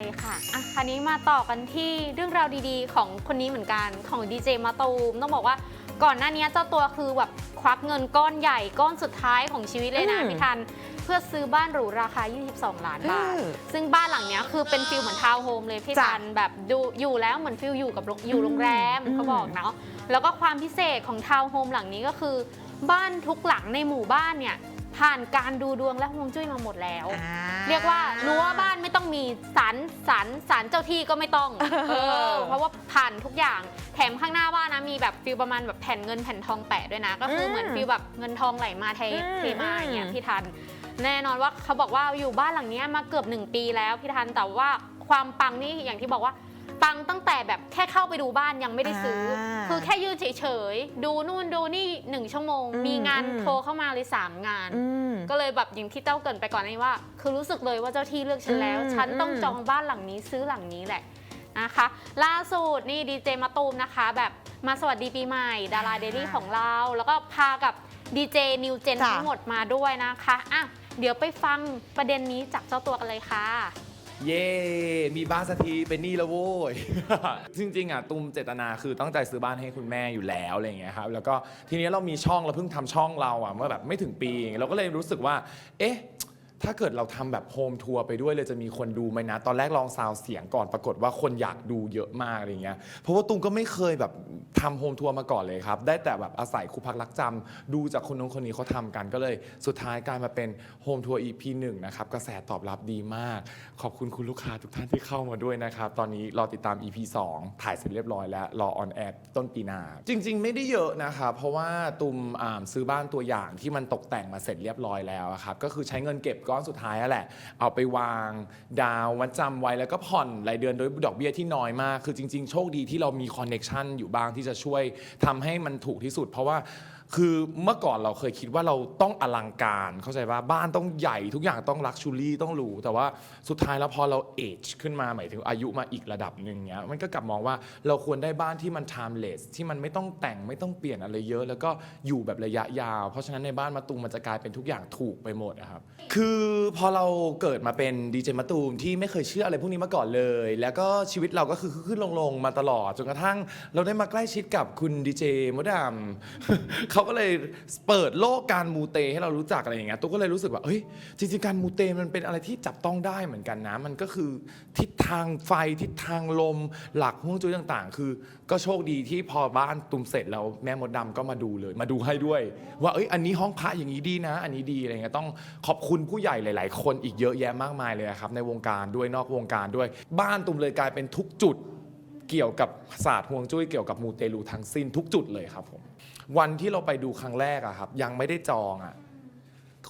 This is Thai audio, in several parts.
ใช่ค่ะ อะคราวนี้มาต่อกันที่เรื่องราวดีๆ ของคนนี้เหมือนกันของดีเจมาตูมต้องบอกว่าก่อนหน้านี้เจ้าตัวคือแบบควักเงินก้อนใหญ่ก้อนสุดท้ายของชีวิตเลยนะอืมพี่ทัน เพื่อซื้อบ้านหรูราคา 22 ล้านบาท อืมซึ่งบ้านหลังเนี้ยคือเป็นฟิลเหมือนทาวน์โฮมเลยพี่จ้ะทันแบบดูอยู่แล้วเหมือนฟิลอยู่กับโรงอยู่โรงแรมอืม เขาบอกเนาะแล้วก็ความพิเศษของทาวน์โฮมหลังนี้ก็คือ บ้านทุกหลังในหมู่บ้านเนี่ย ผ่านการดูดวงและฮวงจุ้ยมาหมดแล้วอ่าเรียกว่ารั้วบ้านไม่ต้องมีสารสารสารเจ้าที่ก็ไม่ต้องเออเพราะว่าผ่านทุกอย่างแถมข้างหน้าบ้านนะมีแบบฟิลประมาณแบบแผ่นเงินแผ่นทองแปะด้วยนะ ก็คืออืมเหมือนฟิลแบบเงินทองไหลมาเทอืมเทมาอย่างเงี้ยอืมพี่ทัน แน่นอนว่าเขาบอกว่าอยู่บ้านหลังเนี้ยมาเกือบหนึ่งปีแล้วพี่ทันแต่ว่าความปังนี่อย่างที่บอกว่า ปังตั้งแต่แบบแค่เข้าไปดูบ้านยังไม่ได้ซื้ออาคือแค่ยืนเฉยๆ ดูนู่นดูนี่หนึ่งชั่วโมงอืมมีงานอืมโทรเข้ามาเลยสามงานอืมก็เลยแบบอย่างที่เจ้าเกรินไปก่อนหนานี้ว่า คือรู้สึกเลยว่าเจ้าที่เลือกฉันแล้วอืมฉันต้องอืมจองบ้านหลังนี้ซื้อหลังนี้แหละนะคะ ล่าสุดนี่ดีเจมาตูมนะคะ แบบมาสวัสดีปีใหม่ ดาราเดลี่ของเรา แล้วก็พากับดีเจนิวเจนจ้ะทั้งหมดมาด้วยนะคะอะเดี๋ยวไปฟังประเด็นนี้จากเจ้าตัวกันเลยค่ะ เย่มีบ้านสักทีเป็นหนี้แล้วโว้ย จริงๆอะตุ้มเจตนาคือตั้งใจซื้อบ้านให้คุณแม่อยู่แล้วอะไรอย่างเงี้ยครับแล้วก็ทีนี้เรามีช่องเราเพิ่งทำช่องเราอะเมื่อแบบไม่ถึงปีเองเราก็เลยรู้สึกว่า เอ๊ะ ถ้าเกิดเราทำแบบโฮมทัวร์ไปด้วยเลยจะมีคนดูไหมนะ ตอนแรกลองซาวเสียงก่อนปรากฏว่าคนอยากดูเยอะมากอะไรเงี้ยเพราะว่าตุ้มก็ไม่เคยแบบทำโฮมทัวร์มาก่อนเลยครับ ได้แต่แบบอาศัยครูพักรักจำดูจากคนนู้นคนนี้เขาทำกันก็เลยสุดท้ายกลายมาเป็นโฮมทัวร์ EP หนึ่งนะครับ กระแสตอบรับดีมาก ขอบคุณคุณลูกค้าทุกท่านที่เข้ามาด้วยนะครับ ตอนนี้รอติดตาม EP 2 ถ่ายเสร็จเรียบร้อยแล้ว รอออนแอร์ต้นปีหน้า จริง ๆ ไม่ได้เยอะนะครับเพราะว่าตุมอ่าซื้อบ้านตัวอย่างที่มันตกแต่งมาเสร็จเรียบร้อยแล้วอะครับก็คือใช้เงินเก็บก้อนสุดท้ายนั่นแหละ เอาไปวางดาวมัดจำไว้แล้วก็ผ่อนรายเดือนโดยดอกเบี้ยที่น้อยมาก คือจริง ๆ โชคดีที่เรามีคอนเน็ชันอยู่บ้างที่จะช่วยทำให้มันถูกที่สุด เพราะว่า คือเมื่อก่อนเราเคยคิดว่าเราต้องอลังการเข้าใจว่าบ้านต้องใหญ่ทุกอย่างต้องลักชูรี่ต้องหรูแต่ว่าสุดท้ายแล้วพอเราเอจขึ้นมาหมายถึงอายุมาอีกระดับหนึ่งเนี้ยมันก็กลับมองว่าเราควรได้บ้านที่มัน timeless ที่มันไม่ต้องแต่งไม่ต้องเปลี่ยนอะไรเยอะ แล้วก็อยู่แบบระยะยาว เพราะฉะนั้นในบ้านมาตูมมันจะกลายเป็นทุกอย่างถูกไปหมดอะครับคือพอเราเกิดมาเป็นดีเจมาตูมที่ไม่เคยเชื่ออะไรพวกนี้มาก่อนเลย แล้วก็ชีวิตเราก็คือขึ้นลงๆมาตลอดจนกระทั่ง เราได้มาใกล้ชิดกับคุณดีเจมดดำเขาก็เลยเปิดโลกการมูเตให้เรารู้จักอะไรอย่างเงี้ยตุ๊กก็เลยรู้สึกว่าเฮ้ยจริงๆการมูเตมันเป็นอะไรที่จับต้องได้เหมือนกันนะ มันก็คือทิศทางไฟทิศทางลมหลักฮวงจุ้ยต่างๆ คือ ก็โชคดีที่พอบ้านตุมเสร็จแล้วแม่มดดำก็มาดูเลย มาดูให้ด้วย ว่าเอ้ยอันนี้ห้องพระอย่างนี้ดีนะ อันนี้ดีอะไรเงี้ยต้องขอบคุณผู้ใหญ่หลาย ๆ คนอีกเยอะแยะมากมายเลยครับในวงการด้วยนอกวงการด้วย บ้านตุมเลยกลายเป็นทุกจุด เกี่ยวกับศาสตร์ฮวงจุ้ยเกี่ยวกับมูเตลูทั้งสิ้นทุกจุดเลยครับผมวันที่เราไปดูครั้งแรกอะครับยังไม่ได้จองอะ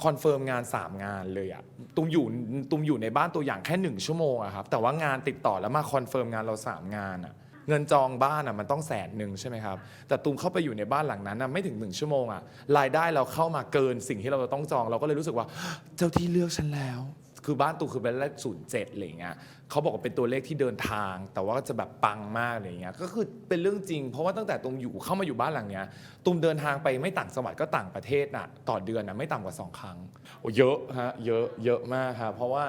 คอนเฟิร์มงาน 3 งานเลยอะตุมอยู่ตุมอยู่ในบ้านตัวอย่างแค่ 1 ชั่วโมงอะครับแต่ว่างานติดต่อแล้วมาคอนเฟิร์มงานเรา 3 งานอะเงินจองบ้านอะมันต้องแสนหนึ่งใช่ไหมครับแต่ตุมเข้าไปอยู่ในบ้านหลังนั้นอะไม่ถึง 1 ชั่วโมงอะรายได้เราเข้ามาเกินสิ่งที่เราต้องจอง เราก็เลยรู้สึกว่าเจ้าที่เลือกฉันแล้ว คือบ้านตูคือเป็นเลขศูนย์เจ็ดอะไรเงี้ยเขาบอกว่าเป็นตัวเลขที่เดินทาง แต่ว่าจะแบบปังมากอะไรเงี้ยก็คือเป็นเรื่องจริง เพราะว่าตั้งแต่ตุมอยู่เข้ามาอยู่บ้านหลังเนี้ยตุมเดินทางไปไม่ต่างจังหวัดก็ต่างประเทศน่ะต่อเดือนน่ะไม่ต่ำกว่าสองครั้งโอ้เยอะฮะเยอะเยอะมากครับเพราะว่า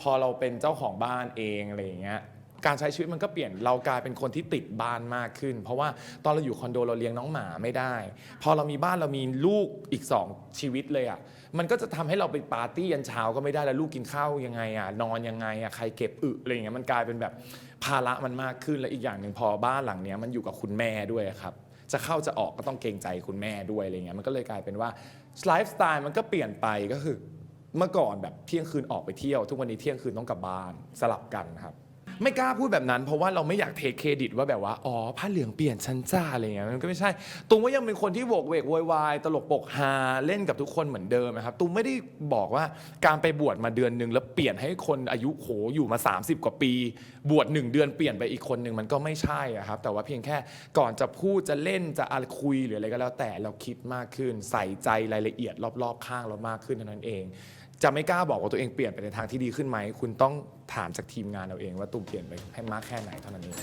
พอเราเป็นเจ้าของบ้านเองอะไรเงี้ย การใช้ชีวิตมันก็เปลี่ยนเรากลายเป็นคนที่ติดบ้านมากขึ้น เพราะว่าตอนเราอยู่คอนโดเราเลี้ยงน้องหมาไม่ได้ พอเรามีบ้านเรามีลูกอีก 2 ชีวิตเลยอะมันก็จะทำให้เราไปปาร์ตี้ยันเช้าก็ไม่ได้แล้วลูกกินข้าวยังไงอะนอนยังไงอะใครเก็บอึอะไรอย่างเงี้ยมันกลายเป็นแบบภาระมันมากขึ้นและอีกอย่างหนึ่งพอบ้านหลังเนี้ยมันอยู่กับคุณแม่ด้วยครับจะเข้าจะออกก็ต้องเกรงใจคุณแม่ด้วยอะไรเงี้ยมันก็เลยกลายเป็นว่าไลฟ์สไตล์มันก็เปลี่ยนไปก็คือเมื่อก่อนแบบเที่ยงคืนออกไปเที่ยว ทุกวันนี้เที่ยงคืนต้องกลับบ้านสลับกันครับ ไม่กล้าพูดแบบนั้น เพราะว่าเราไม่อยากเทคเครดิตว่าแบบว่า อ๋อผ้าเหลืองเปลี่ยนชั้นจ้าอะไรเงี้ยมันก็ไม่ใช่ตุ้มก็ยังเป็นคนที่โวกเวกโวยวายตลกปกฮาเล่นกับทุกคนเหมือนเดิมนะครับตุ้มไม่ได้บอกว่าการไปบวชมาเดือนหนึ่งแล้วเปลี่ยนให้คนอายุโหอยู่มา 30 กว่าปี บวชหนึ่งเดือนเปลี่ยนไปอีกคนหนึ่งมันก็ไม่ใช่อะครับ แต่ว่าเพียงแค่ก่อนจะพูดจะเล่นจะอะไรคุยหรืออะไรก็แล้วแต่เราคิดมากขึ้น ใส่ใจรายละเอียดรอบๆ ข้างเรามากขึ้นเท่านั้นเอง จะไม่กล้าบอกว่าตัวเองเปลี่ยนไปในทางที่ดีขึ้นไหม คุณต้องถามจากทีมงานเราเองว่าตูมเปลี่ยนไปให้มากแค่ไหนเท่านั้นเอง